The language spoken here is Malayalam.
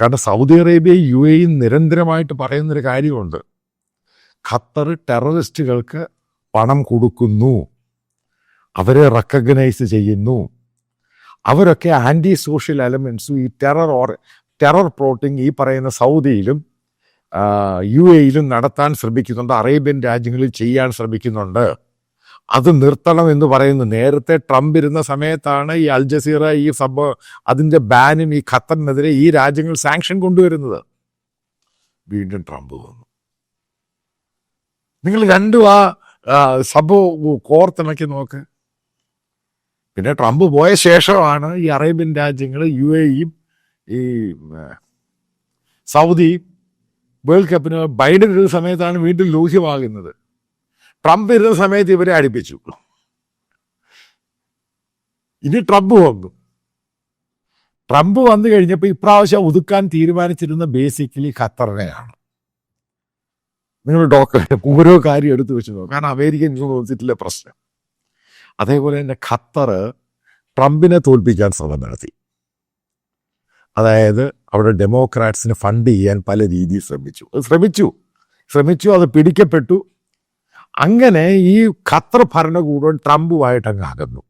കാരണം സൗദി അറേബ്യ യു എയും നിരന്തരമായിട്ട് പറയുന്നൊരു കാര്യമുണ്ട്. ഖത്തർ ടെററിസ്റ്റുകൾക്ക് പണം കൊടുക്കുന്നു. അവരെ റെക്കഗ്നൈസ് ചെയ്യുന്നു. അവരൊക്കെ ആന്റി സോഷ്യൽ എലമെൻസും ഈ ടെറർ ഓർ ടെറർ പ്ലോട്ടിങ് ഈ പറയുന്ന സൗദിയിലും യു എയിലും നടത്താൻ ശ്രമിക്കുന്നുണ്ട്. അറേബ്യൻ രാജ്യങ്ങളിൽ ചെയ്യാൻ ശ്രമിക്കുന്നുണ്ട്. അത് നിർത്തണം എന്ന് പറയുന്നു. നേരത്തെ ട്രംപ് ഇരുന്ന സമയത്താണ് ഈ അൽ ജസീറ ഈ സംഭവം അതിന്റെ ബാനും ഈ ഖത്തറിനെതിരെ ഈ രാജ്യങ്ങൾ സാങ്ഷൻ കൊണ്ടുവരുന്നത്. വീണ്ടും ട്രംപ് വന്നു. നിങ്ങൾ രണ്ടും ആ സംഭവം കോർത്തിണക്കി നോക്ക്. പിന്നെ ട്രംപ് പോയ ശേഷമാണ് ഈ അറേബ്യൻ രാജ്യങ്ങൾ യു എയും ഈ സൗദി സൗദിയും വേൾഡ് കപ്പിന് ബൈഡൻ ഒരു സമയത്താണ് വീണ്ടും ലൂഹ്യമാകുന്നത്. ട്രംപ് ഇരുന്ന സമയത്ത് ഇവരെ അടുപ്പിച്ചു. ഇനി ട്രംപ് വന്നു. ട്രംപ് വന്നു കഴിഞ്ഞപ്പോൾ ഇപ്രാവശ്യം ഒതുക്കാൻ തീരുമാനിച്ചിരുന്ന ബേസിക്കലി ഖത്തറിനെയാണ്. നിങ്ങൾ ഡോക്ടർ ഓരോ കാര്യം എടുത്തു വെച്ച് നോക്കും. കാരണം അമേരിക്കൻ യൂണിവേഴ്സിറ്റിയിലെ പ്രശ്നം. അതേപോലെ തന്നെ ഖത്തർ ട്രംപിനെ തോൽപ്പിക്കാൻ ശ്രമം നടത്തി. അതായത് അവിടെ ഡെമോക്രാറ്റ്സിന് ഫണ്ട് ചെയ്യാൻ പല രീതിയിൽ ശ്രമിച്ചു. ശ്രമിച്ചു. ശ്രമിച്ചു അത് പിടിക്കപ്പെട്ടു. അങ്ങനെ ഈ ഖത്തർ ഭരണകൂടം ട്രംപുമായിട്ട് അങ്ങ് അകന്നു.